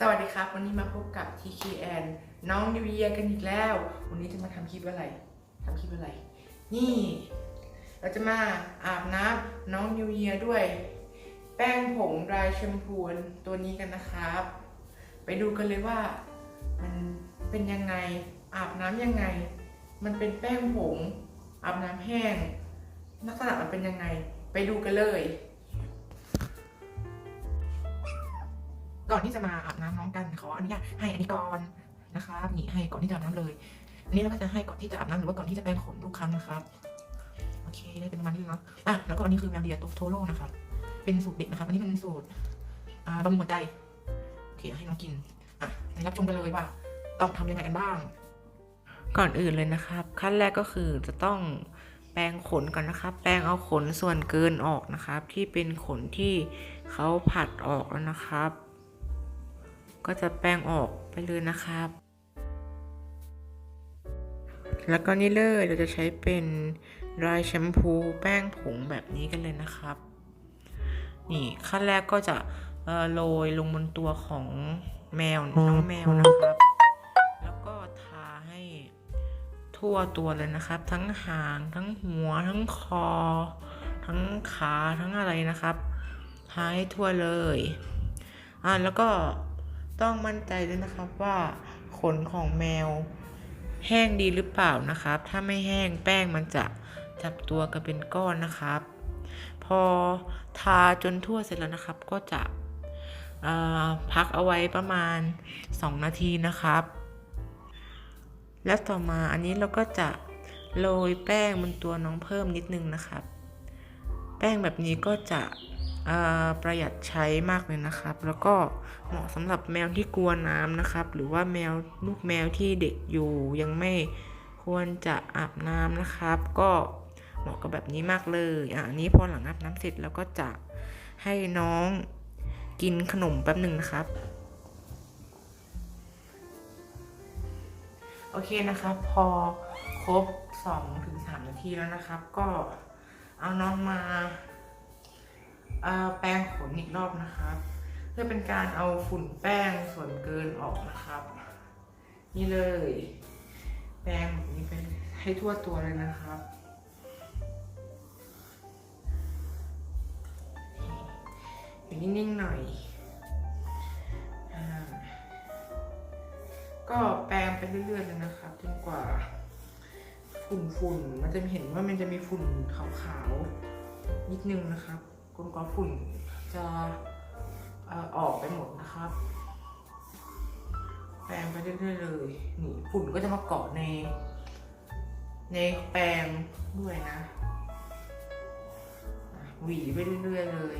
สวัสดีครับ วันนี้มาพบกับ TKN น้องนิวเยียกันอีกแล้ว วันนี้จะมาทำคลิปอะไรทำคลิปอะไร นี่ เราจะมาอาบน้ำน้องนิวเยียด้วย แป้งผงดรายแชมพูตัวนี้กันนะครับ ไปดูกันเลยว่ามันเป็นยังไง อาบน้ำยังไง มันเป็นแป้งผง อาบน้ำแห้ง ลักษณะมันเป็นยังไง ไปดูกันเลย ก่อนที่จะมาอาบน้ำน้องกันขออนุญาตให้อันนี้ก่อนนะครับนี่ให้ก่อนที่จะอาบน้ำเลย อันนี้เราก็จะให้ก่อนที่จะอาบน้ำหรือว่าก่อนที่จะแปรงขนทุกครั้งนะครับโอเคได้เป็นประมาณนี้เนาะอะแล้วก็อันนี้คือแมวเดียโตโทโร่นะครับเป็นสูตรเด็กนะครับ อันนี้เป็นสูตรอ่าบำรุงหัวใจโอเคให้น้องกินอะรับชมกันเลยว่า ต้องทำยังไงกันบ้าง ก่อนอื่นเลยนะครับ ขั้นแรกก็คือจะต้องแปรงขนก่อนนะครับ แปรงเอาขนส่วนเกินออกนะครับ ที่เป็นขนที่เขาผัดออกแล้วนะครับ ก็จะแปรงออกไปเลยนะครับ แล้วก็นี่เลยเราจะใช้เป็นดรายแชมพูแป้งผงแบบนี้กันเลยนะครับ นี่ขั้นแรกก็จะโรยลงบนตัวของแมวน้องแมวนะครับ แล้วก็ทาให้ทั่วตัวเลยนะครับ ทั้งหางทั้งหัว ทั้งคอ ทั้งขาทั้งอะไรนะครับทาให้ทั่วเลยอ่าแล้วก็ ต้องมั่นใจด้วยนะครับว่าขนของแมว แห้งดีหรือเปล่านะครับ ถ้าไม่แห้งแป้งมันจะจับตัวกันเป็นก้อนนะครับ พอทาจนทั่วเสร็จแล้วนะครับ ก็จะพักเอาไว้ประมาณ 2 นาทีนะครับ แล้วต่อมาอันนี้เราก็จะโรยแป้งบนตัวน้องเพิ่มนิดนึงนะครับ แป้งแบบนี้ก็จะ ประหยัดใช้มากเลยนะครับ แล้วก็เหมาะสำหรับแมวที่กลัวน้ำนะครับ หรือว่าแมวลูกแมวที่เด็กอยู่ยังไม่ควรจะอาบน้ำนะครับ ก็เหมาะกับแบบนี้มากเลยอะอันนี้พอหลังอาบน้ำเสร็จแล้วก็จะให้น้องกินขนมแป๊บหนึ่งนะครับ โอเคนะครับ พอครบ2ถึง3นาทีแล้วนะครับ ก็เอาน้องมา แปรงขนอีกรอบนะครับ เพื่อเป็นการเอาฝุ่นแป้งส่วนเกินออกนะครับ นี่เลย แปรงแบบนี้เป็นให้ทั่วตัวเลยนะครับ อยู่นิ่งๆหน่อยอก็แปรงไปเรื่อยๆเลยนะครับจนกว่าฝุ่นฝุ่นๆมันจะเห็นว่ามันจะมีฝุ่นขาวๆนิดนึงนะครับ จนกว่าฝุ่นจะออกไปหมดนะครับแปรงไปเรื่อยๆเลยนี่ฝุ่นก็จะมาเกาะใน ในแปรงด้วยนะอะหวีไปเรื่อยๆเลย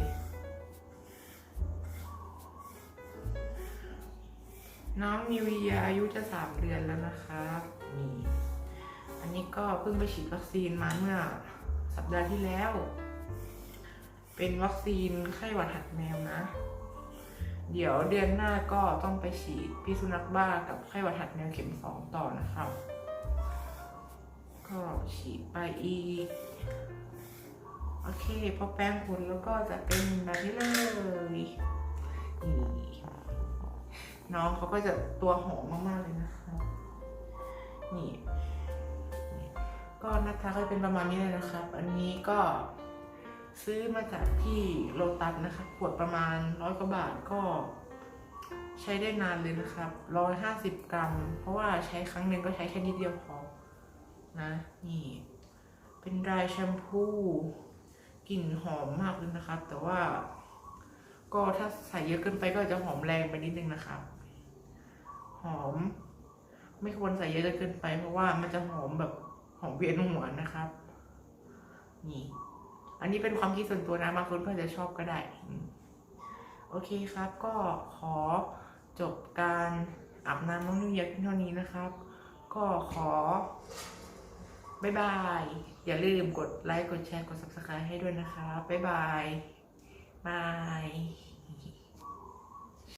น้องนิวเยียอายุจะสามเดือนแล้วนะครับนี่ อันนี้ก็เพิ่งไปฉีดวัคซีนมาเมื่อสัปดาห์ที่แล้ว เป็นวัคซีนไข้หวัดหัดแมวนะ เดี๋ยวเดือนหน้าก็ต้องไปฉีดพิษสุนัขบ้ากับไข้หวัดหัดแมวเข็มสองต่อนะครับ ก็ฉีดไปอีก โอเคพอแปรงขนแล้วก็จะเป็นแบบนี้เลยนี่น้องเขาก็จะตัวหอมมากๆเลยนะครับนี่ ก็หน้าตาก็เป็นประมาณนี้เลยนะครับ อันนี้ก็ ซื้อมาจากที่โลตัสนะครับขวดประมาณร้อยกว่าบาทก็ ใช้ได้นานเลยนะครับร้อยห้าสิบกรัม เพราะว่าใช้ครั้งหนึ่งก็ใช้แค่นิดเดียวพอ นะ นี่ เป็นดรายแชมพูกลิ่นหอมมากเลยนะครับ แต่ว่า ก็ถ้าใส่เยอะเกินไปก็จะหอมแรงไปนิดนึงนะครับ หอม ไม่ควรใส่เยอะจนเกินไป เพราะว่ามันจะหอมแบบหอมเวียนหัวนะครับ นี่ อันนี้เป็นความคิดส่วนตัวนะบางคนก็จะชอบก็ได้ โอเคครับก็ขอจบการอาบน้ำน้องนิวเยียร์เพียงเท่านี้นะครับ ก็ขอ บ๊ายบาย อย่าลืมกดไลค์ กดแชร์ กด subscribe ให้ด้วยนะคะบ๊ายบายบาย